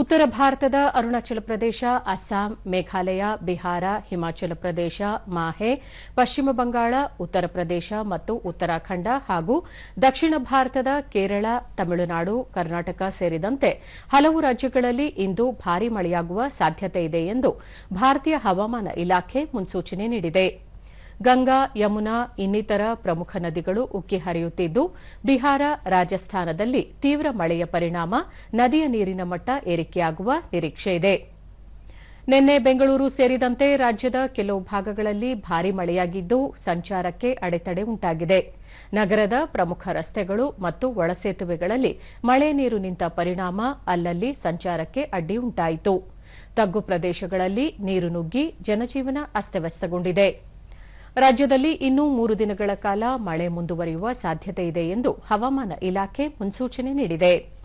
ಉತ್ತರ ಭಾರತದ ಅರುಣಾಚಲ ಪ್ರದೇಶ, ಅಸ್ಸಾಂ, ಮೇಘಾಲಯ, ಬಿಹಾರ, ಹಿಮಾಚಲ ಪ್ರದೇಶ, ಮಾಹೆ, ಪಶ್ಚಿಮ ಬಂಗಾಳ, ಉತ್ತರ ಪ್ರದೇಶ ಮತ್ತು ಉತ್ತರಾಖಂಡ ಹಾಗೂ ದಕ್ಷಿಣ ಭಾರತದ ಕೇರಳ, ತಮಿಳುನಾಡು, ಕರ್ನಾಟಕ ಸೇರಿದಂತೆ ಹಲವು ರಾಜ್ಯಗಳಲ್ಲಿ ಇಂದು ಭಾರೀ ಮಳೆಯಾಗುವ ಸಾಧ್ಯತೆ ಇದೆ ಎಂದು ಭಾರತೀಯ ಹವಾಮಾನ ಇಲಾಖೆ ಮುನ್ಸೂಚನೆ ನೀಡಿದೆ. ಗಂಗಾ, ಯಮುನಾ ಇನ್ನಿತರ ಪ್ರಮುಖ ನದಿಗಳು ಉಕ್ಕಿ ಹರಿಯುತ್ತಿದ್ದು ಬಿಹಾರ ರಾಜಸ್ಥಾನದಲ್ಲಿ ತೀವ್ರ ಮಳೆಯ ಪರಿಣಾಮ ನದಿಯ ನೀರಿನ ಮಟ್ಟ ಏರಿಕೆಯಾಗುವ ನಿರೀಕ್ಷೆಯಿದೆ ನಿನ್ನೆ ಬೆಂಗಳೂರು ಸೇರಿದಂತೆ ರಾಜ್ಯದ ಕೆಲವು ಭಾಗಗಳಲ್ಲಿ ಭಾರೀ ಮಳೆಯಾಗಿದ್ದು, ಸಂಚಾರಕ್ಕೆ ಅಡೆತಡೆ ಉಂಟಾಗಿದೆ. ನಗರದ ಪ್ರಮುಖ ರಸ್ತೆಗಳು ಮತ್ತು ಒಳಸೇತುವೆಗಳಲ್ಲಿ ಮಳೆ ನೀರು ನಿಂತ ಪರಿಣಾಮ ಅಲ್ಲಲ್ಲಿ ಸಂಚಾರಕ್ಕೆ ಅಡ್ಡಿ ಉಂಟಾಯಿತು. ತಗ್ಗು ಪ್ರದೇಶಗಳಲ್ಲಿ ನೀರು ನುಗ್ಗಿ ಜನಜೀವನ ಅಸ್ತವ್ಯಸ್ತಗೊಂಡಿದೆ. ರಾಜ್ಯದಲ್ಲಿ ಇನ್ನೂ ಮೂರು ದಿನಗಳ ಕಾಲ ಮಳೆ ಮುಂದುವರಿಯುವ ಸಾಧ್ಯತೆ ಇದೆ ಎಂದು ಹವಾಮಾನ ಇಲಾಖೆ ಮುನ್ಸೂಚನೆ ನೀಡಿದೆ.